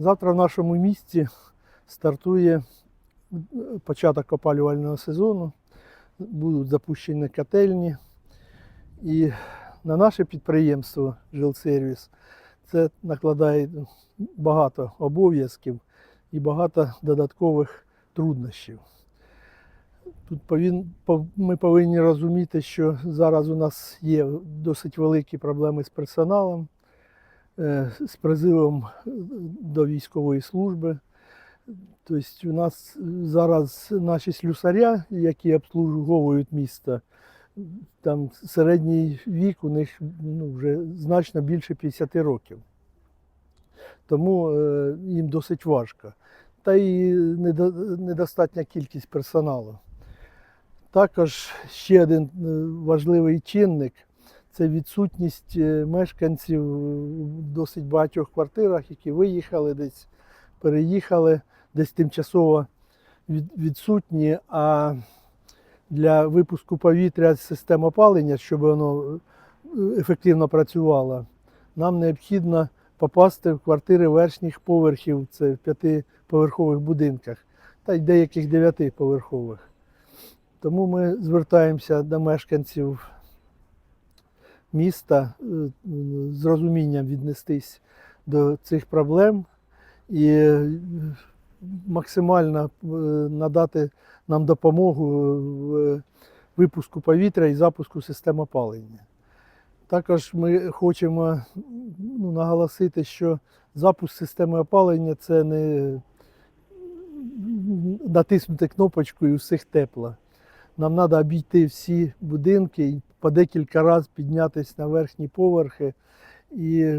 Завтра в нашому місті стартує е, початок опалювального сезону. Будуть запущені котельні. І на наше підприємство Жилсервіс це накладає багато обов'язків і багато додаткових труднощів. Тут повін- пов- ми повинні розуміти, що зараз у нас є досить великі проблеми з персоналом, з призивом е, до військової служби. Тобто у нас зараз наші слюсаря, які обслуговують місто, там середній вік у них ну, вже значно більше 50 років. Тому е, їм досить важко. Та й недостатня кількість персоналу. Також ще один е, важливий чинник це відсутність е, мешканців в досить багатьох квартирах, які виїхали десь, переїхали, десь тимчасово відсутні. А для випуску повітря з опалення, щоб воно е, ефективно працювало, нам необхідно попасти в квартири верхніх поверхів, це в п'ятиповерхових будинках, та й деяких дев'ятиповерхових. Тому ми звертаємося до мешканців міста е, з розумінням віднестись до цих проблем і е, максимально е, надати нам допомогу в випуску повітря і запуску систем опалення. Також ми хочемо ну, наголосити, що запуск системи опалення це не натиснути кнопочку і у всіх тепло. Нам треба обійти всі будинки і по декілька разів піднятися на верхні поверхи і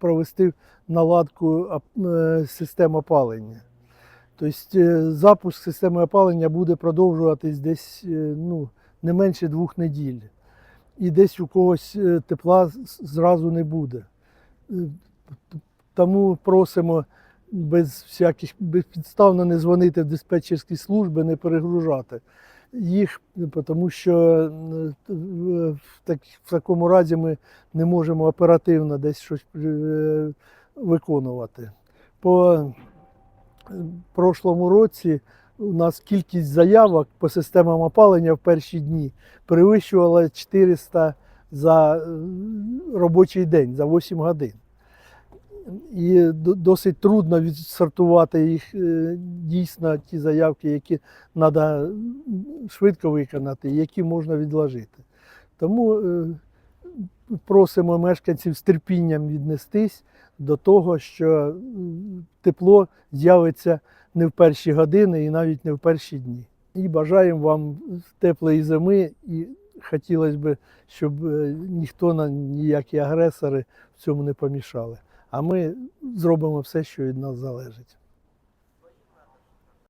провести наладку е, систем опалення. Тобто е, запуск системи опалення буде продовжуватись десь е, ну, не менше двох неділь. І десь у когось е, тепла зразу не буде. Е, Тому просимо без всяких безпідставно не дзвонити в диспетчерські служби, не перегружати їх, тому що е, в, так- в такому разі ми не можемо оперативно десь щось е, виконувати. По е, прошлому році у нас кількість заявок по системам опалення в перші дні перевищувала 400 за робочий день, за 8 годин. І досить трудно відсортувати їх е, дійсно ті заявки, які треба швидко виконати, які можна відложити. Тому е, просимо мешканців з терпінням віднестись до того, що тепло з'явиться не в перші години і навіть не в перші дні. І бажаємо вам теплої зими і хотілося б, щоб е, ніхто на ніякі агресори в цьому не помішали. А ми зробимо все, що від нас залежить.